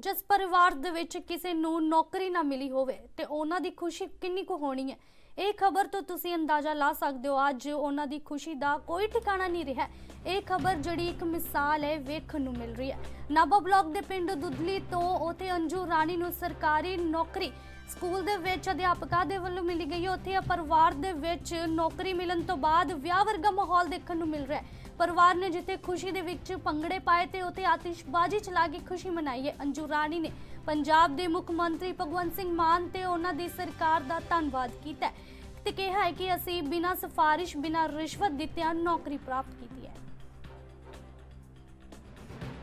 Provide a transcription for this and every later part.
ਜਿਸ ਪਰਿਵਾਰ ਦੇ ਵਿੱਚ ਕਿਸੇ ਨੂੰ ਨੌਕਰੀ ਨਾ ਮਿਲੀ ਹੋਵੇ ਤੇ ਉਹਨਾਂ ਦੀ ਖੁਸ਼ੀ ਕਿੰਨੀ ਕੁ ਹੋਣੀ ਹੈ? ਇਹ ਖਬਰ ਤੋਂ ਤੁਸੀਂ ਅੰਦਾਜ਼ਾ ਲਾ ਸਕਦੇ ਹੋ, ਅੱਜ ਉਹਨਾਂ ਦੀ ਖੁਸ਼ੀ ਦਾ ਕੋਈ ਠਿਕਾਣਾ ਨਹੀਂ ਰਿਹਾ। ਇਹ ਖਬਰ ਜਿਹੜੀ ਇੱਕ ਮਿਸਾਲ ਹੈ, ਵੇਖਣ ਨੂੰ ਮਿਲ ਰਹੀ ਹੈ। ਨਾਭਾ ਬਲਾਕ ਦੇ ਪਿੰਡ ਦੁੱਧਲੀ ਤੋਂ ਉਥੇ ਅੰਜੂ ਰਾਣੀ ਨੂੰ ਸਰਕਾਰੀ ਨੌਕਰੀ ਸਕੂਲ ਦੇ ਵਿੱਚ ਅਧਿਆਪਕਾਂ ਦੇ ਵੱਲੋਂ ਮਿਲੀ ਗਈ ਹੈ। ਉੱਥੇ ਪਰਿਵਾਰ ਦੇ ਵਿੱਚ ਨੌਕਰੀ ਮਿਲਣ ਤੋਂ ਬਾਅਦ ਵਿਆਹ ਵਰਗਾ ਮਾਹੌਲ ਦੇਖਣ ਨੂੰ ਮਿਲ ਰਿਹਾ ਹੈ। ਪਰਿਵਾਰ ਨੇ ਜਿੱਥੇ ਖੁਸ਼ੀ ਦੇ ਵਿੱਚ ਭੰਗੜੇ ਪਾਏ ਤੇ ਉਥੇ ਆਤਿਸ਼ਬਾਜ਼ੀ ਚਲਾ ਕੇ ਖੁਸ਼ੀ ਮਨਾਈ ਹੈ। ਅੰਜੂ ਰਾਣੀ ਨੇ ਪੰਜਾਬ ਦੇ ਮੁੱਖ ਮੰਤਰੀ ਭਗਵੰਤ ਸਿੰਘ ਮਾਨ ਤੇ ਉਹਨਾਂ ਦੀ ਸਰਕਾਰ ਦਾ ਧੰਨਵਾਦ ਕੀਤਾ ਤੇ ਕਿਹਾ ਹੈ ਕਿ ਅਸੀਂ ਬਿਨਾਂ ਸਿਫਾਰਿਸ਼, ਬਿਨਾਂ ਰਿਸ਼ਵਤ ਦਿੱਤਿਆਂ ਨੌਕਰੀ ਪ੍ਰਾਪਤ ਕੀਤੀ ਹੈ।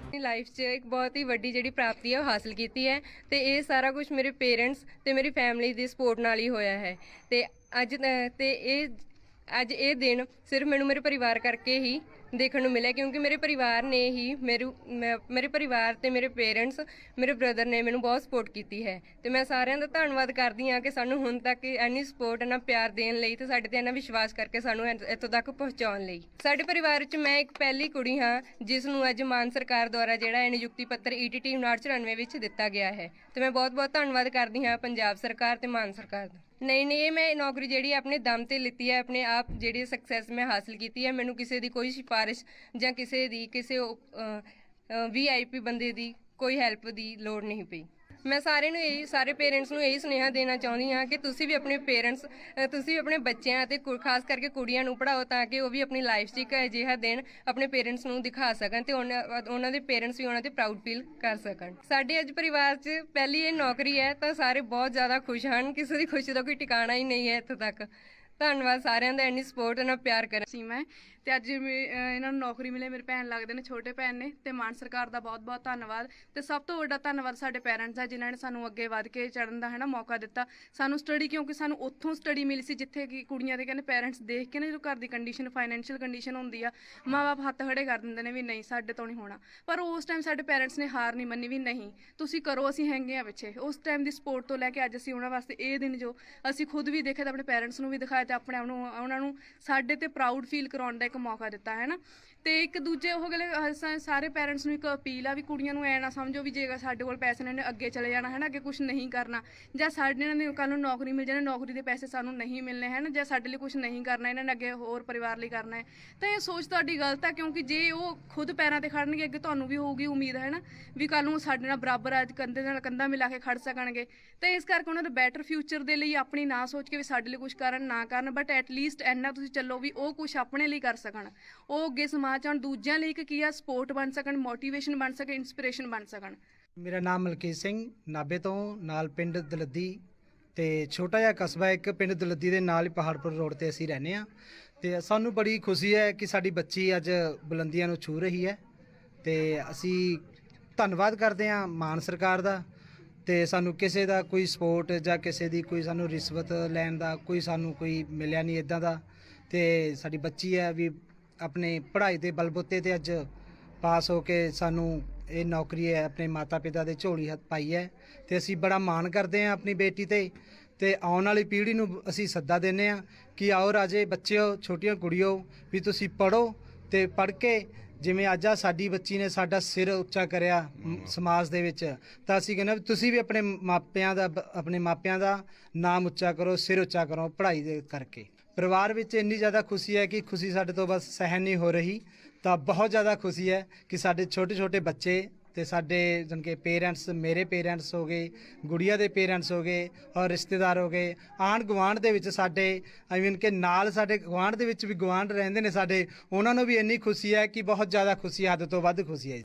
ਆਪਣੀ ਲਾਈਫ 'ਚ ਇੱਕ ਬਹੁਤ ਹੀ ਵੱਡੀ ਜਿਹੜੀ ਪ੍ਰਾਪਤੀ ਹੈ ਉਹ ਹਾਸਲ ਕੀਤੀ ਹੈ ਤੇ ਇਹ ਸਾਰਾ ਕੁਝ ਮੇਰੇ ਪੇਰੈਂਟਸ ਤੇ ਮੇਰੀ ਫੈਮਿਲੀ ਦੀ ਸਪੋਰਟ ਨਾਲ ਹੀ ਹੋਇਆ ਹੈ। ਤੇ ਅੱਜ ਤੇ ਇਹ ਅੱਜ ਇਹ ਦਿਨ ਸਿਰਫ ਮੈਨੂੰ ਮੇਰੇ ਪਰਿਵਾਰ ਕਰਕੇ ਹੀ ਦੇਖਣ ਨੂੰ ਮਿਲਿਆ, ਕਿਉਂਕਿ ਮੇਰੇ ਪਰਿਵਾਰ ਨੇ ਹੀ ਮੇਰੇ, ਮੈਂ- ਮੇਰੇ ਪਰਿਵਾਰ ਤੇ ਮੇਰੇ ਪੇਰੈਂਟਸ ਮੇਰੇ ਬ੍ਰਦਰ ਨੇ ਮੈਨੂੰ ਬਹੁਤ ਸਪੋਰਟ ਕੀਤੀ ਹੈ। ਤੇ ਮੈਂ ਸਾਰਿਆਂ ਦਾ ਧੰਨਵਾਦ ਕਰਦੀ ਹਾਂ ਕਿ ਸਾਨੂੰ ਹੁਣ ਤੱਕ ਇੰਨੀ ਸਪੋਰਟ ਇੰਨਾ ਪਿਆਰ ਦੇਣ ਲਈ ਤੇ ਸਾਡੇ ਤੇ ਇੰਨਾ ਵਿਸ਼ਵਾਸ ਕਰਕੇ ਸਾਨੂੰ ਇੱਥ- ਇੱਥੋਂ ਤੱਕ ਪਹੁੰਚਾਉਣ ਲਈ। ਸਾਡੇ ਪਰਿਵਾਰ 'ਚ ਮੈਂ ਇੱਕ ਪਹਿਲੀ ਕੁੜੀ ਹਾਂ, ਜਿਸ ਨੂੰ ਅੱਜ ਮਾਨ ਸਰਕਾਰ ਦੁਆਰਾ ਜਿਹੜਾ ਇਹ ਨਿਯੁਕਤੀ ਪੱਤਰ E ਈਟੀਟੀ 994 ਵਿੱਚ ਦਿੱਤਾ ਗਿਆ ਹੈ। ਤੇ ਮੈਂ ਬਹੁਤ-ਬਹੁਤ ਧੰਨਵਾਦ ਕਰਦੀ ਹਾਂ ਪੰਜਾਬ ਸਰਕਾਰ ਤੇ ਮਾਨ ਸਰਕਾਰ ਦਾ। ਨਹੀਂ ਨਹੀਂ, ਇਹ ਮੈਂ ਨੌਕਰੀ ਜਿਹੜੀ ਹੈ ਆਪਣੇ ਦਮ ਤੇ ਲਿੱਤੀ ਹੈ ਆਪਣੇ ਆਪ ਜਿਹੜੀ ਸਕਸੈਸ ਮੈਂ ਹਾਸਲ ਕੀਤੀ ਹੈ ਮੈਨੂੰ ਕਿਸੇ ਦੀ ਕੋਈ ਸਿਫਾਰਿਸ਼ ਜਾਂ ਕਿਸੇ ਦੀ, ਕਿਸੇ ਵੀਆਈਪੀ ਬੰਦੇ ਦੀ ਕੋਈ ਹੈਲਪ ਦੀ ਲੋੜ ਨਹੀਂ ਪਈ। ਮੈਂ ਸਾਰੇ ਨੂੰ ਇਹੀ, ਸਾਰੇ ਪੇਰੈਂਟਸ ਨੂੰ ਇਹੀ ਸੁਨੇਹਾ ਦੇਣਾ ਚਾਹੁੰਦੀ ਹਾਂ ਕਿ ਤੁਸੀਂ ਵੀ ਆਪਣੇ ਪੇਰੈਂਟਸ ਤੁਸੀਂ ਵੀ ਆਪਣੇ ਬੱਚਿਆਂ ਅਤੇ ਕੁ- ਖਾਸ ਕਰਕੇ ਕੁੜੀਆਂ ਨੂੰ ਪੜ੍ਹਾਓ ਤਾਂ ਕਿ ਉਹ ਵੀ ਆਪਣੀ ਲਾਈਫ 'ਚ ਇੱਕ ਅਜਿਹਾ ਦਿਨ ਆਪਣੇ ਪੇਰੈਂਟਸ ਨੂੰ ਦਿਖਾ ਸਕਣ ਤੇ ਉਹਨਾਂ ਉਹਨਾਂ ਦੇ ਪੇਰੈਂਟਸ ਵੀ ਉਹਨਾਂ ਤੇ ਪ੍ਰਾਊਡ ਫੀਲ ਕਰ ਸਕਣ। ਸਾਡੇ ਅੱਜ ਪਰਿਵਾਰ 'ਚ ਪਹਿਲੀ ਇਹ ਨੌਕਰੀ ਹੈ ਤਾਂ ਸਾਰੇ ਬਹੁਤ ਜ਼ਿਆਦਾ ਖੁਸ਼ ਹਨ, ਕਿਸੇ ਦੀ ਖੁਸ਼ੀ ਦਾ ਕੋਈ ਟਿਕਾਣਾ ਹੀ ਨਹੀਂ ਹੈ ਇੱਥੋਂ ਤੱਕ। ਧੰਨਵਾਦ ਸਾਰਿਆਂ ਦਾ, ਇੰਨੀ ਸਪੋਰਟ ਨਾਲ ਪਿਆਰ ਕਰਨ ਸੀ ਮੈਂ। ਤੇ ਅੱਜ ਮੇ- ਅਹ, ਇਹਨਾਂ ਨੂੰ ਨੌਕਰੀ ਮਿਲੇ, ਮੇਰੇ ਭੈਣ ਲੱਗਦੇ ਨੇ, ਛੋਟੇ ਭੈਣ ਨੇ, ਤੇ ਮਾਨ ਸਰਕਾਰ ਦਾ ਬਹੁਤ-ਬਹੁਤ ਧੰਨਵਾਦ। ਤੇ ਸਭ ਤੋਂ ਵੱਡਾ ਧੰਨਵਾਦ ਸਾਡੇ ਪੇਰੈਂਟਸ ਦਾ, ਜਿਨ੍ਹਾਂ ਨੇ ਸਾਨੂੰ ਅੱਗੇ ਵਧ ਕੇ ਚੜਨ ਦਾ ਹੈ ਨਾ ਮੌਕਾ ਦਿੱਤਾ। ਸਾਨੂੰ ਸਟੱਡੀ ਕਿਉਂਕਿ ਸਾਨੂੰ ਉੱਥੋਂ ਸਟੱਡੀ ਮਿਲੀ ਸੀ, ਜਿੱਥੇ ਕਿ ਕੁੜੀਆਂ ਦੇ ਕਹਿੰਦੇ ਪੇਰੈਂਟਸ ਦੇਖ ਕੇ ਨਾ ਜੋ ਘਰ ਦੀ ਕੰਡੀਸ਼ਨ ਫਾਈਨੈਂਸ਼ੀਅਲ ਕੰਡੀਸ਼ਨ ਹੁੰਦੀ ਆ ਮਾਪੇ ਹੱਥ ਖੜੇ ਕਰ ਦਿੰਦੇ ਨੇ ਵੀ ਨਹੀਂ, ਸਾਡੇ ਤੋਂ ਨਹੀਂ ਹੋਣਾ। ਪਰ ਉਸ ਟਾਈਮ ਸਾਡੇ ਪੇਰੈਂਟਸ ਨੇ ਹਾਰ ਨਹੀਂ ਮੰਨੀ ਵੀ ਨਹੀਂ। ਤੁਸੀਂ ਕਰੋ, ਅਸੀਂ ਹੈਗੇ ਆ ਪਿੱਛੇ। ਉਸ ਟਾਈਮ ਦੀ ਸਪੋਰਟ ਤੋਂ ਲੈ ਕੇ ਅੱਜ ਅਸੀਂ ਉਹਨਾਂ ਵਾਸਤੇ ਇਹ ਦਿਨ ਜੋ, ਅਸੀਂ ਖੁਦ ਵੀ ਦੇਖਿਆ ਤਾਂ ਆਪਣੇ ਪੇਰੈਂਟਸ ਨੂੰ ਵੀ ਦਿਖਾਇਆ ਤੇ ਆਪਣੇ ਆਪ ਨੂੰ, ਉਹਨਾਂ ਨੂੰ ਸਾਡੇ ਤੇ ਪ੍ਰਾਊਡ ਫੀਲ ਕਰਾਉਣ ਦਾ ਇੱਕ ਮੌਕਾ ਦਿੱਤਾ, ਹੈ ਨਾ? ਤੇ ਇੱਕ ਦੂਜੇ ਉਹ ਗਲੇ ਸਾਰੇ ਪੇਰੈਂਟਸ ਨੂੰ ਇੱਕ ਅਪੀਲ ਆ ਵੀ ਕੁੜੀਆਂ ਨੂੰ ਐ ਨਾ ਸਮਝੋ ਵੀ ਜੇਗਾ ਸਾਡੇ ਕੋਲ ਪੈਸੇ ਨੇ ਅੱਗੇ ਚਲੇ ਜਾਣਾ, ਹੈ ਨਾ? ਅੱਗੇ ਕੁਝ ਨਹੀਂ ਕਰਨਾ। ਜਾਂ ਸਾਡੇ ਇਹਨਾਂ ਦੀ ਕੱਲ ਨੂੰ ਨੌਕਰੀ ਮਿਲ ਜਾਣੀ ਨੌਕਰੀ ਦੇ ਪੈਸੇ ਸਾਨੂੰ ਨਹੀਂ ਮਿਲਨੇ ਨਾ? ਜਾਂ ਸਾਡੇ ਲਈ ਕੁਝ ਨਹੀਂ ਕਰਨਾ, ਇਹਨਾਂ ਨੇ ਅੱਗੇ ਹੋਰ ਪਰਿਵਾਰ ਲਈ ਕਰਨਾ ਹੈ। ਤਾਂ ਇਹ ਸੋਚ ਤੁਹਾਡੀ ਗਲਤ ਆ, ਕਿਉਂਕਿ ਜੇ ਉਹ ਖੁਦ ਪੈਰਾਂ ਤੇ ਖੜਨਗੇ, ਅੱਗੇ ਤੁਹਾਨੂੰ ਵੀ ਹੋਊਗੀ ਉਮੀਦ, ਹੈ ਨਾ? ਵੀ ਕੱਲ ਨੂੰ ਸਾਡੇ ਨਾਲ ਬਰਾਬਰ ਅੱਜ ਕੰਧੇ ਨਾਲ ਕੰਧਾ ਮਿਲਾ ਕੇ ਖੜ ਸਕਣਗੇ। ਤਾਂ ਇਸ ਕਰਕੇ ਉਹਨਾਂ ਦੇ ਬੈਟਰ ਫਿਊਚਰ ਦੇ ਲਈ ਆਪਣੀ ਨਾ ਸੋਚ ਕੇ ਵੀ ਸਾਡੇ ਲਈ ਕੁਝ ਕਰਨ, ਨਾ ਕਰਨ ਬਟ ਐਟ ਲੀਸਟ ਇੰਨਾ ਤੁਸੀਂ ਚੱਲੋ ਵੀ ਉਹ ਕੁਝ ਆਪਣੇ ਲਈ ਕਰ ਸਕਣ। ਉਹ ਅੱਗੇ ਸਮਾਜ ਆਉਣ, ਦੂਜਿਆਂ ਲਈ ਇੱਕ ਕੀ ਆ ਸਪੋਰਟ ਬਣ ਸਕਣ ਮੋਟੀਵੇਸ਼ਨ ਬਣ ਸਕਣ ਇਨਸਪੀਰੇਸ਼ਨ ਬਣ ਸਕਣ। ਮੇਰਾ ਨਾਮ ਮਲਕੀਤ ਸਿੰਘ ਨਾਬੇ ਤੋਂ, ਨਾਲ ਪਿੰਡ ਦਲੱਦੀ ਤੇ ਛੋਟਾ ਜਿਹਾ ਕਸਬਾ ਇੱਕ ਪਿੰਡ ਦਲੱਦੀ ਦੇ ਨਾਲ ਹੀ ਪਹਾੜਪੁਰ ਰੋਡ ਤੇ ਅਸੀਂ ਰਹਿੰਦੇ ਆ ਤੇ ਸਾਨੂੰ ਬੜੀ ਖੁਸ਼ੀ ਹੈ ਕਿ ਸਾਡੀ ਬੱਚੀ ਅੱਜ ਬੁਲੰਦੀਆਂ ਨੂੰ ਛੂ ਰਹੀ ਹੈ। ਤੇ ਅਸੀਂ ਧੰਨਵਾਦ ਕਰਦੇ ਹਾਂ ਮਾਨ ਸਰਕਾਰ ਦਾ ਤੇ ਸਾਨੂੰ ਕਿਸੇ ਦਾ ਕੋਈ ਸਪੋਰਟ ਜਾਂ ਕਿਸੇ ਦੀ ਕੋਈ ਸਾਨੂੰ ਰਿਸ਼ਵਤ ਲੈਣ ਦਾ ਕੋਈ ਸਾਨੂੰ ਕੋਈ ਮਿਲਿਆ ਨਹੀਂ ਇਦਾਂ ਦਾ। ਤੇ ਸਾਡੀ ਬੱਚੀ ਹੈ ਵੀ ਆਪਣੇ ਪੜ੍ਹਾਈ ਦੇ ਬਲਬੂਤੇ ਤੇ ਅੱਜ ਪਾਸ ਹੋ ਕੇ ਸਾਨੂੰ ਇਹ ਨੌਕਰੀ ਹੈ, ਆਪਣੇ ਮਾਤਾ ਪਿਤਾ ਦੇ ਝੋਲੀ ਹੱਥ ਪਾਈ ਹੈ ਤੇ ਅਸੀਂ ਬੜਾ ਮਾਣ ਕਰਦੇ ਹਾਂ ਆਪਣੀ ਬੇਟੀ ਤੇ। ਤੇ ਆਉਣ ਵਾਲੀ ਪੀੜ੍ਹੀ ਨੂੰ ਅਸੀਂ ਸੱਦਾ ਦਿੰਨੇ ਆ ਕਿ ਆਓ ਰਾਜੇ, ਬੱਚਿਓ, ਛੋਟੀਆਂ ਕੁੜੀਓ ਵੀ ਤੁਸੀਂ ਪੜੋ ਤੇ ਪੜ੍ਹ ਕੇ ਜਿਵੇਂ ਅੱਜ ਆ ਸਾਡੀ ਬੱਚੀ ਨੇ ਸਾਡਾ ਸਿਰ ਉੱਚਾ ਕਰਿਆ ਮ, ਸਮਾਜ ਦੇ ਵਿੱਚ ਤਾਂ ਅਸੀਂ ਕਹਿੰਦੇ ਹਾਂ ਵੀ ਤੁਸੀਂ ਵੀ ਆਪਣੇ ਮਾਪਿਆਂ ਦਾ ਆਪਣੇ ਮਾਪਿਆਂ ਦਾ ਨਾਮ ਉੱਚਾ ਕਰੋ ਸਿਰ ਉੱਚਾ ਕਰੋ ਪੜ੍ਹਾਈ ਦੇ ਕਰਕੇ। ਪਰਿਵਾਰ ਵਿੱਚ ਇੰਨੀ ਜ਼ਿਆਦਾ ਖੁਸ਼ੀ ਹੈ ਕਿ ਖੁਸ਼ੀ ਸਾਡੇ ਤੋਂ ਬਸ ਸਹਿਨ ਨਹੀਂ ਹੋ ਰਹੀ ਤਾਂ ਬਹੁਤ ਜ਼ਿਆਦਾ ਖੁਸ਼ੀ ਹੈ ਕਿ ਸਾਡੇ ਛੋਟੇ ਛੋਟੇ ਬੱਚੇ ਤੇ ਸਾਡੇ ਜਨ ਕੇ ਪੇਰੈਂਟਸ ਮੇਰੇ ਪੇਰੈਂਟਸ ਹੋ ਗਏ ਗੁੜੀਆ ਦੇ ਪੇਰੈਂਟਸ ਹੋ ਗਏ ਔਰ ਰਿਸ਼ਤੇਦਾਰ ਹੋ ਗਏ ਆਂਢ ਗੁਆਂਢ ਦੇ ਵਿੱਚ ਸਾਡੇ ਆਈ ਮੀਨ ਕਿ ਨਾਲ ਸਾਡੇ ਗੁਆਂਢ ਦੇ ਵਿੱਚ ਵੀ ਗੁਆਂਢ ਰਹਿੰਦੇ ਨੇ ਸਾਡੇ ਉਹਨਾਂ ਨੂੰ ਵੀ ਇੰਨੀ ਖੁਸ਼ੀ ਹੈ ਕਿ ਬਹੁਤ ਜ਼ਿਆਦਾ ਖੁਸ਼ੀ ਹੈ, ਹੱਦ ਤੋਂ ਵੱਧ ਖੁਸ਼ੀ ਹੈ ਜੀ